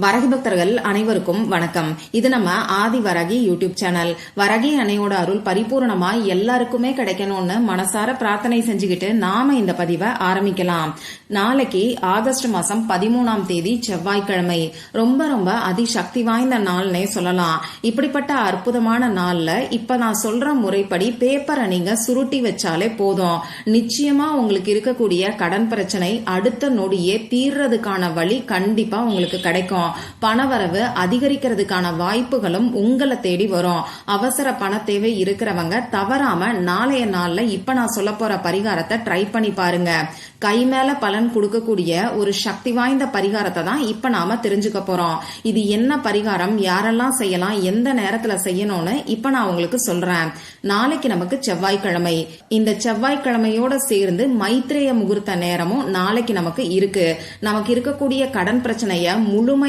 வரகி பக்தர்கள் அனைவருக்கும் வணக்கம். இது நம்ம ஆதி வரகி யூடியூப் சேனல். வரகி அணையோட அருள் பரிபூர்ணமா எல்லாருக்குமே கிடைக்கணும்னு மனசார பிரார்த்தனை செஞ்சுக்கிட்டு நாம இந்த பதிவை ஆரம்பிக்கலாம். நாளைக்கு ஆகஸ்ட் மாசம் பதிமூணாம் தேதி செவ்வாய்க்கிழமை. ரொம்ப ரொம்ப அதிசக்தி வாய்ந்த நாள்னே சொல்லலாம். இப்படிப்பட்ட அற்புதமான நாள்ல இப்ப நான் சொல்ற முறைப்படி பேப்பரை நீங்க சுருட்டி வச்சாலே போதும். நிச்சயமா உங்களுக்கு இருக்கக்கூடிய கடன் பிரச்சனை அடுத்த நொடியே தீர்றதுக்கான வழி கண்டிப்பா உங்களுக்கு கிடைக்கும். பணவரவு அதிகரிக்கிறதுக்கான வாய்ப்புகளும் உங்களை தேடி வரும். அவசர பண தேவை இருக்கிறவங்க தவறாம நாளைய நாள்ல இப்ப நான் சொல்ல போற பரிகாரத்தை ட்ரை பண்ணி பாருங்க. கை மேல பலன் கொடுக்கக்கூடிய ஒரு சக்தி வாய்ந்த பரிகாரத்தை தான் இப்ப நாம தெரிஞ்சுக்க போறோம். இது என்ன பரிகாரம்? யாரெல்லாம் செய்யலாம்? எந்த நேரத்துல செய்யணும்னு இப்ப நான் உங்களுக்கு சொல்றேன். நாளைக்கு நமக்கு செவ்வாய்க்கிழமை. இந்த செவ்வாய்க்கிழமையோட சேர்ந்து மைத்ரேய முகூர்த்த நேரமும் நாளைக்கு நமக்கு இருக்கு. நமக்கு இருக்கக்கூடிய கடன் பிரச்சனைய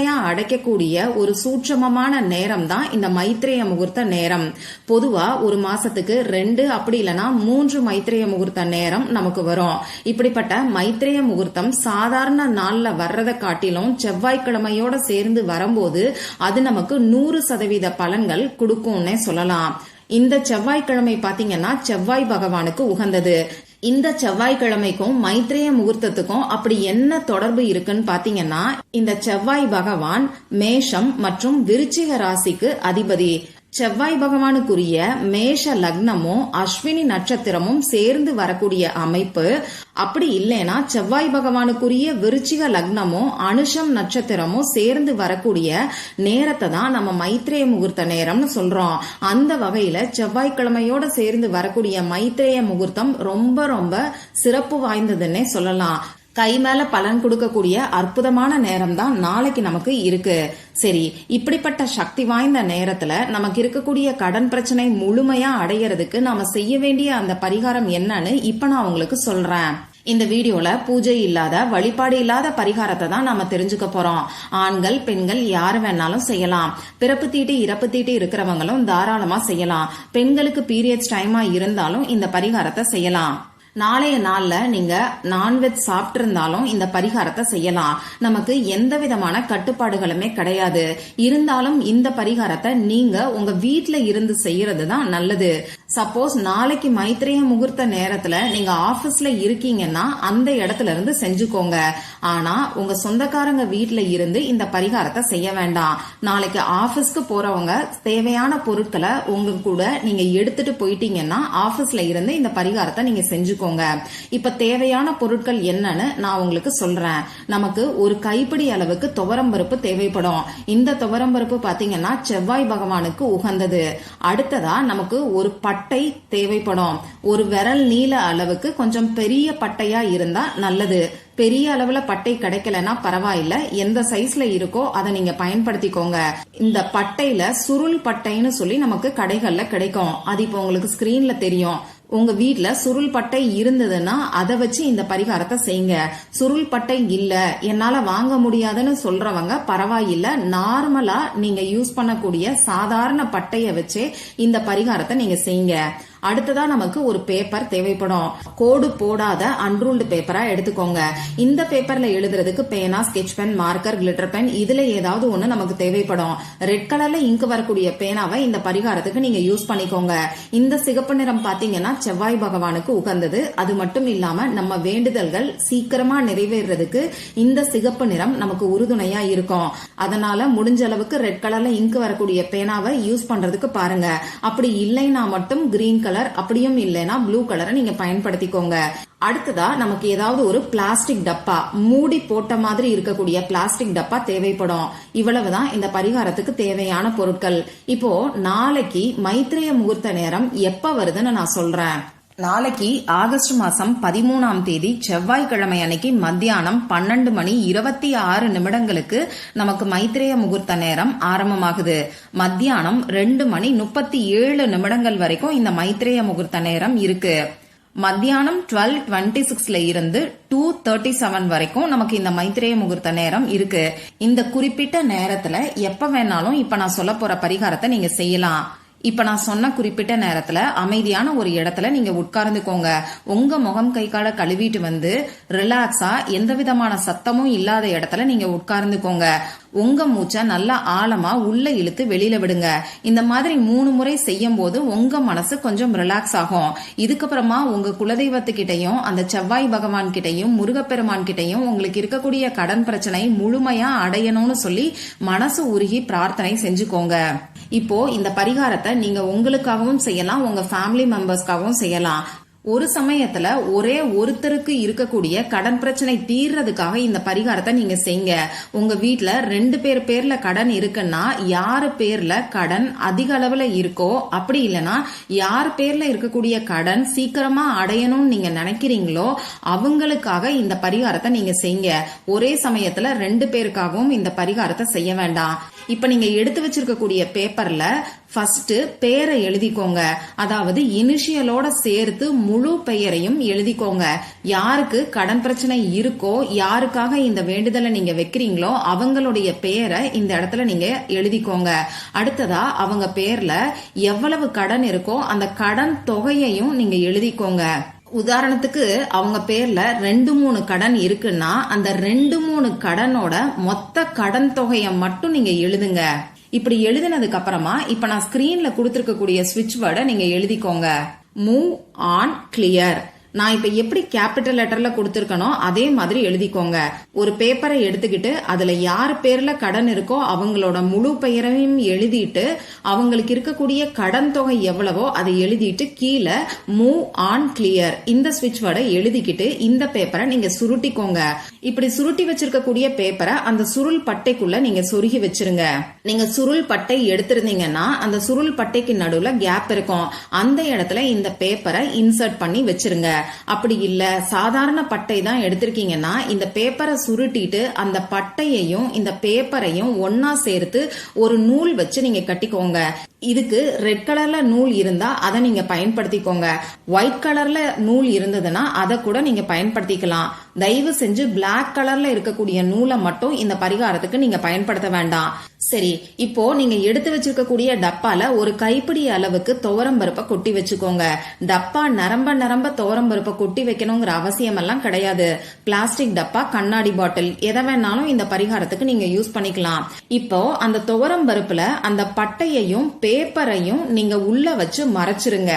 முழுமையா அடைக்கக்கூடிய ஒரு சூட்சமமான நேரம் தான் இந்த மைத்ரேய முகூர்த்த நேரம். பொதுவா ஒரு மாசத்துக்கு ரெண்டு அப்படி இல்லைன்னா மூன்று மைத்ரேய முகூர்த்த நேரம் நமக்கு வரும். இப்படிப்பட்ட மைத்ரேய முகூர்த்தம் சாதாரண நாள்ல வர்றதை காட்டிலும் செவ்வாய்க்கிழமையோட சேர்ந்து வரும்போது அது நமக்கு நூறு சதவீத பலன்கள் கொடுக்கும்னே சொல்லலாம். இந்த செவ்வாய்க்கிழமை பாத்தீங்கன்னா செவ்வாய் பகவானுக்கு உகந்தது. இந்த செவ்வாய்க்கிழமைக்கும் மைத்ரேய முகூர்த்தத்துக்கும் அப்படி என்ன தொடர்பு இருக்குன்னு பாத்தீங்கன்னா இந்த செவ்வாய் பகவான் மேஷம் மற்றும் விருச்சிக ராசிக்கு அதிபதி செவ்வாய் பகவானுக்குரிய மேஷ லக்னமும் அஸ்வினி நட்சத்திரமும் சேர்ந்து வரக்கூடிய அமைப்பு அப்படி இல்லைன்னா செவ்வாய் பகவானுக்குரிய விருச்சிக லக்னமும் அனுஷம் நட்சத்திரமும் சேர்ந்து வரக்கூடிய நேரத்தை தான் நம்ம மைத்ரேய முகூர்த்த நேரம்னு சொல்றோம். அந்த வகையில செவ்வாய்க்கிழமையோட சேர்ந்து வரக்கூடிய மைத்ரேய முகூர்த்தம் ரொம்ப ரொம்ப சிறப்பு வாய்ந்ததுன்னே சொல்லலாம். கை மேல பலன் கொடுக்கக்கூடிய அற்புதமான நேரம் தான் நாளைக்கு நமக்கு இருக்கு. சரி இப்படிப்பட்ட சக்தி வாய்ந்த நேரத்துல நமக்கு இருக்கக்கூடிய கடன் பிரச்சனை முழுமையா அடையறதுக்கு நாம செய்ய வேண்டிய அந்த பரிகாரம் என்னன்னு இப்ப நான் உங்களுக்கு சொல்றேன். இந்த வீடியோல பூஜை இல்லாத வழிபாடு இல்லாத பரிகாரத்தை தான் நாம தெரிஞ்சுக்க போறோம். ஆண்கள் பெண்கள் யார் வேணாலும் செய்யலாம். பிறப்பு தீட்டு இறப்பு தீட்டு இருக்கிறவங்களும் தாராளமா செய்யலாம். பெண்களுக்கு பீரியட்ஸ் டைமா இருந்தாலும் இந்த பரிகாரத்தை செய்யலாம். நாளைய நாள்ல நீங்க நான்வெஜ் சாப்பிட்ருந்தாலும் இந்த பரிகாரத்தை செய்யலாம். நமக்கு எந்த விதமான கட்டுப்பாடுகளுமே கிடையாது. இருந்தாலும் இந்த பரிகாரத்தை நீங்க உங்க வீட்டுல இருந்து செய்யறது தான் நல்லது. சப்போஸ் நாளைக்கு மைத்திரிய முகூர்த்த நேரத்துல நீங்க ஆபீஸ்ல இருக்கீங்கன்னா அந்த இடத்துல இருந்து செஞ்சுக்கோங்க. ஆனா உங்க சொந்தக்காரங்க வீட்ல இருந்து இந்த பரிகாரத்தை செய்ய வேண்டாம். நாளைக்கு ஆபீஸ்க்கு போறவங்க தேவையான பொருட்களை உங்க கூட நீங்க எடுத்துட்டு போயிட்டீங்கன்னா ஆபீஸ்ல இருந்து இந்த பரிகாரத்தை நீங்க செஞ்சுக்கோங்க. இப்ப தேவையான பொருட்கள் என்னன்னு நான் உங்களுக்கு சொல்றேன். நமக்கு ஒரு கைப்பிடி அளவுக்கு துவரம்பருப்பு தேவைப்படும். இந்த துவரம்பருப்பு பாத்தீங்கன்னா செவ்வாய் பகவானுக்கு உகந்தது. அடுத்ததா நமக்கு ஒரு பட்டை தேவைப்படும். ஒரு விரல் நீள அளவுக்கு கொஞ்சம் பெரிய பட்டையா இருந்தா நல்லது. பெரிய அளவுல பட்டை கிடைக்கலனா பரவாயில்ல. எந்த சைஸ்ல இருக்கோ அதை நீங்க பயன்படுத்திக்கோங்க. இந்த பட்டையில சுருள் பட்டைன்னு சொல்லி நமக்கு கடைகள்ல கிடைக்கும். அது இப்போ உங்களுக்கு ஸ்கிரீன்ல தெரியும். உங்க வீட்ல சுருள் பட்டை இருந்ததுன்னா அதை வச்சு இந்த பரிகாரத்தை செய்யுங்க. சுருள் பட்டை இல்ல என்னால வாங்க முடியாதுன்னு சொல்றவங்க பரவாயில்ல. நார்மலா நீங்க யூஸ் பண்ணக்கூடிய சாதாரண பட்டைய வச்சே இந்த பரிகாரத்தை நீங்க செய்யுங்க. அடுத்ததா நமக்கு ஒரு பேப்பர் தேவைப்படும். கோடு போடாத அன்ரூல்டு பேப்பரா எடுத்துக்கோங்க. இந்த பேப்பர்ல எழுதுறதுக்கு பேனா sketch pen marker glitter pen இதுல ஏதாவது ஒண்ணு நமக்கு தேவைப்படும். ரெட் கலர்ல இங்கு வரக்கூடிய பேனாவை இந்த பரிகாரத்துக்கு நீங்க யூஸ் பண்ணிக்கோங்க. இந்த சிகப்பு நிறம் பாத்தீங்கன்னா செவ்வாய் பகவானுக்கு உகந்தது. அது மட்டும் இல்லாம நம்ம வேண்டுதல்கள் சீக்கிரமா நிறைவேறதுக்கு இந்த சிகப்பு நிறம் நமக்கு உறுதுணையா இருக்கும். அதனால முடிஞ்ச அளவுக்கு ரெட் கலர்ல இங்கு வரக்கூடிய பேனாவை யூஸ் பண்றதுக்கு பாருங்க. அப்படி இல்லைன்னா மட்டும் கிரீன் கலர் அப்படியும் இல்லைன்னா ப்ளூ கலரை நீங்க பயன்படுத்திக்கோங்க. அடுத்ததா நமக்கு ஏதாவது ஒரு பிளாஸ்டிக் டப்பா மூடி போட்ட மாதிரி இருக்கக்கூடிய பிளாஸ்டிக் டப்பா தேவைப்படும். இவ்வளவுதான் இந்த பரிகாரத்துக்கு தேவையான பொருட்கள். இப்போ நாளைக்கு மைத்ரேய முகூர்த்த நேரம் எப்ப வருதுன்னு நான் சொல்றேன். நாளைக்கு ஆகஸ்ட் மாசம் பதிமூணாம் தேதி செவ்வாய்க்கிழமை அன்னைக்கு மத்தியானம் பன்னெண்டு மணி இருபத்தி ஆறு நிமிடங்களுக்கு நமக்கு மைத்திரேய முகூர்த்த நேரம் ஆரம்பமாகுது. மத்தியானம் ரெண்டு மணி முப்பத்தி ஏழு நிமிடங்கள் வரைக்கும் இந்த மைத்திரேய முகூர்த்த நேரம் இருக்கு. மத்தியானம் டுவெல் டுவெண்ட்டி சிக்ஸ்ல இருந்து டூ தேர்ட்டி செவன் வரைக்கும் நமக்கு இந்த மைத்திரேய முகூர்த்த நேரம் இருக்கு. இந்த குறிப்பிட்ட நேரத்துல எப்ப வேணாலும் இப்ப நான் சொல்ல போற பரிகாரத்தை நீங்க செய்யலாம். இப்ப நான் சொன்ன குறிப்பிட்ட நேரத்துல அமைதியான ஒரு இடத்துல நீங்க உட்கார்ந்துக்கோங்க. உங்க முகம் கை கால கழுவிட்டு வந்து ரிலாக்ஸா எந்த விதமான சத்தமும் இல்லாத இடத்துல நீங்க உட்கார்ந்துக்கோங்க. உங்க மூச்சை நல்லா ஆழமா உள்ள இழுத்து வெளியில விடுங்க. இந்த மாதிரி மூணு முறை செய்யும் போது உங்க மனசு கொஞ்சம் ரிலாக்ஸ் ஆகும். இதுக்கப்புறமா உங்க குலதெய்வத்துக்கிட்டையும் அந்த செவ்வாய் பகவான் கிட்டையும் முருகப்பெருமான் கிட்டையும் உங்களுக்கு இருக்கக்கூடிய கடன் பிரச்சனை முழுமையா அடையணும்னு சொல்லி மனசு உருகி பிரார்த்தனை செஞ்சுக்கோங்க. இப்போ இந்த பரிகாரத்தை நீங்க உங்களுக்காகவும் செய்யலாம் உங்க ஃபேமிலி மெம்பர்ஸ்க்காகவும் செய்யலாம். ஒரு சமயத்துல ஒரே ஒருத்தருக்கு இருக்கக்கூடிய கடன் பிரச்சனை தீர்றதுக்காக இந்த பரிகாரத்தை நீங்க செய்ங்க. உங்க வீட்ல ரெண்டு பேர் பேர்ல கடன் இருக்குன்னா யாரு பேர்ல கடன் அதிக அளவுல இருக்கோ அப்படி இல்லைன்னா யார் பேர்ல இருக்கக்கூடிய கடன் சீக்கிரமா அடையணும்னு நீங்க நினைக்கிறீங்களோ அவங்களுக்காக இந்த பரிகாரத்தை நீங்க செய்யுங்க ஒரே சமயத்துல ரெண்டு பேருக்காகவும் இந்த பரிகாரத்தை செய்ய வேண்டாம். இப்ப நீங்க எடுத்து வச்சிருக்கக்கூடிய பேப்பர்ல ஃபர்ஸ்ட் பேரை எழுதிக்கோங்க. அதாவது இனிஷியலோட சேர்த்து முழு பெயரையும் எழுதிக்கோங்க. யாருக்கு கடன் பிரச்சனை இருக்கோ யாருக்காக இந்த வேண்டுதலை நீங்க வைக்கிறீங்களோ அவங்களுடைய பெயரை இந்த இடத்துல நீங்க எழுதிக்கோங்க. அடுத்ததா அவங்க பேர்ல எவ்வளவு கடன் இருக்கோ அந்த கடன் தொகையையும் நீங்க எழுதிக்கோங்க. உதாரணத்துக்கு அவங்க பேர்ல ரெண்டு மூணு கடன் இருக்குன்னா அந்த ரெண்டு மூணு கடனோட மொத்த கடன் தொகையை மட்டும் நீங்க எழுதுங்க. இப்படி எழுதினதுக்கு அப்புறமா இப்ப நான் ஸ்கிரீன்ல கொடுத்துருக்கக்கூடிய ஸ்விட்ச் வேர்டை நீங்க எழுதிக்கோங்க. மூவ் ஆன் கிளியர் நான் இப்ப எப்படி கேபிட்டல் லெட்டர்ல கொடுத்துருக்கனோ அதே மாதிரி எழுதிக்கோங்க. ஒரு பேப்பரை எடுத்துக்கிட்டு அதுல யார் பேர்ல கடன் இருக்கோ அவங்களோட முழு பெயரையும் எழுதிட்டு அவங்களுக்கு இருக்கக்கூடிய கடன் தொகை எவ்வளவோ அதை எழுதிட்டு கீழே மூவ் ஆன் கிளியர் இந்த ஸ்விட்ச் வேர்டை எழுதிக்கிட்டு இந்த பேப்பரை நீங்க சுருட்டிக்கோங்க. இப்படி சுருட்டி வச்சிருக்கக்கூடிய பேப்பரை அந்த சுருள் பட்டைக்குள்ள நீங்க சொருகி வச்சிருங்க. நீங்க சுருள் பட்டை எடுத்திருந்தீங்கன்னா அந்த சுருள் பட்டைக்கு நடுவுல கேப் இருக்கும். அந்த இடத்துல இந்த பேப்பரை இன்சர்ட் பண்ணி வச்சிருங்க. அப்படி இல்ல. சாதாரண பட்டை தான் எடுத்திருக்கீங்கன்னா இந்த பேப்பரை சுருட்டிட்டு அந்த பட்டையையும் இந்த பேப்பரையும் ஒன்னா சேர்த்து ஒரு நூல் வச்சு நீங்க கட்டிக்கோங்க. இதுக்கு ரெட் கலர்ல நூல் இருந்தா அதை நீங்க பயன்படுத்திக்கோங்க. ஒயிட் கலர்ல நூல் இருந்ததுன்னா அதை கூட நீங்க பயன்படுத்திக்கலாம். தயவு செஞ்சு பிளாக் கலர்ல இருக்கக்கூடிய நூலை மட்டும் இந்த பரிகாரத்துக்கு நீங்க பயன்படுத்த வேண்டாம். சரி இப்போ நீங்க எடுத்து வச்சிருக்கக்கூடிய டப்பால ஒரு கைப்பிடி அளவுக்கு துவரம் பருப்பை கொட்டி வச்சுக்கோங்க. டப்பா நரம்ப நரம்ப துவரம் பருப்பை கொட்டி வைக்கணுங்கிற அவசியம் எல்லாம் கிடையாது. பிளாஸ்டிக் டப்பா கண்ணாடி பாட்டில் எதை வேணாலும் இந்த பரிகாரத்துக்கு நீங்க யூஸ் பண்ணிக்கலாம். இப்போ அந்த துவரம் பருப்புல அந்த பட்டையையும் பே பேப்பரையும் நீங்க உள்ள வச்சு மறைச்சிருங்க.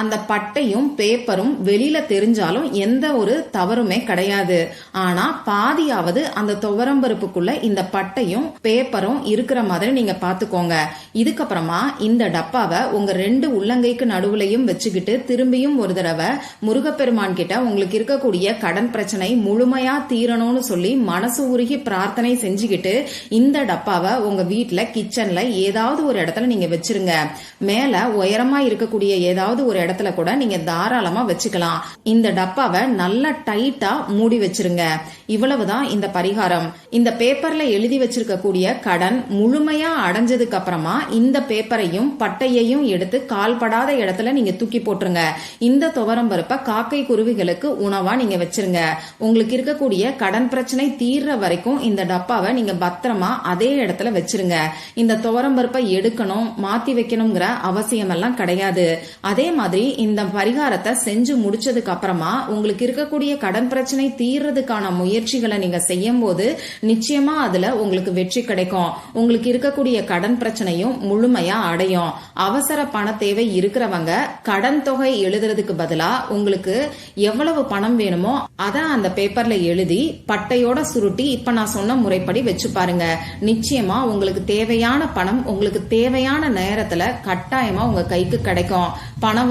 அந்த பட்டையும் பேப்பரும் வெளியில தெரிஞ்சாலும் எந்த ஒரு தவறுமே கிடையாது. ஆனா பாதியாவது அந்த துவரம்பருப்புக்குள்ள இந்த பட்டையும் பேப்பரும் இருக்கிற மாதிரி நீங்க பாத்துக்கோங்க. இதுக்கப்புறமா இந்த டப்பாவை உங்க ரெண்டு உள்ளங்கைக்கு நடுவுலையும் வச்சுக்கிட்டு திரும்பியும் ஒரு தடவை முருகப்பெருமான் கிட்ட உங்களுக்கு இருக்கக்கூடிய கடன் பிரச்சனை முழுமையா தீரணும்னு சொல்லி மனசு உருகி பிரார்த்தனை செஞ்சுக்கிட்டு இந்த டப்பாவை உங்க வீட்டுல கிச்சன்ல ஏதாவது ஒரு இடத்துல நீங்க வச்சிருங்க. மேல உயரமா இருக்கக்கூடிய ஏதாவது ஒரு இடத்துல கூட நீங்க தாராளமா வச்சுக்கலாம். இந்த டப்பாவை நல்லா டைட்டா மூடி வச்சிருங்க. இவ்வளவுதான் இந்த பரிகாரம். இந்த பேப்பர்ல எழுதி வச்சிருக்க கூடிய கடன் முழுமையா அடைஞ்சதுக்கு அப்புறமா இந்த பேப்பரையும் பட்டையையும் எடுத்து கால்படாத இடத்துல நீங்க தூக்கி போட்டுருங்க. இந்த துவரம் பருப்பை காக்கை குருவிகளுக்கு உணவா நீங்க வச்சிருங்க. உங்களுக்கு இருக்கக்கூடிய கடன் பிரச்சனை தீர்ற வரைக்கும் இந்த டப்பாவை நீங்க பத்திரமா அதே இடத்துல வச்சிருங்க. இந்த துவரம் பருப்பை எடுக்கணும் மாத்தி வைக்கணுங்கிற அவசியம் எல்லாம் கிடையாது. அதே மாதிரி இந்த பரிகாரத்தை செஞ்சு முடிச்சதுக்கு அப்புறமா உங்களுக்கு இருக்கக்கூடிய கடன் பிரச்சனை தீர்றதுக்கான முயற்சிகளை நீங்க செய்யும் போது நிச்சயமா அதுல உங்களுக்கு வெற்றி கிடைக்கும். உங்களுக்கு இருக்கக்கூடிய கடன் பிரச்சனையும் முழுமையா அடையும். அவசர பண தேவை இருக்கிறவங்க கடன் தொகை எழுதுறதுக்கு பதிலா உங்களுக்கு எவ்வளவு பணம் வேணுமோ அத அந்த பேப்பர்ல எழுதி பட்டையோட சுருட்டி இப்ப நான் சொன்ன முறைப்படி வச்சு பாருங்க. நிச்சயமா உங்களுக்கு தேவையான பணம் உங்களுக்கு தேவையான நேரத்துல கட்டாயமா உங்க கைக்கு கிடைக்கும். பணம்